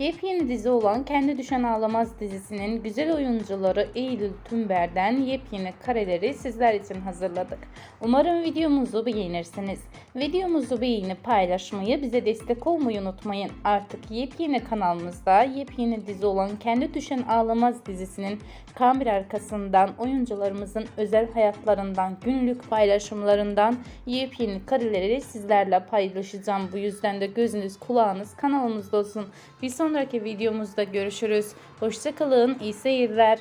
Yepyeni dizi olan Kendi Düşen Ağlamaz dizisinin güzel oyuncuları Eylül Tümber'den yepyeni kareleri sizler için hazırladık. Umarım videomuzu beğenirsiniz. Videomuzu beğenip paylaşmayı, bize destek olmayı unutmayın. Artık yepyeni kanalımızda yepyeni dizi olan Kendi Düşen Ağlamaz dizisinin kamera arkasından oyuncularımızın özel hayatlarından, günlük paylaşımlarından yepyeni kareleri sizlerle paylaşacağım. Bu yüzden de gözünüz kulağınız kanalımızda olsun. Bir sonraki videomuzda görüşürüz. Hoşçakalın, iyi seyirler.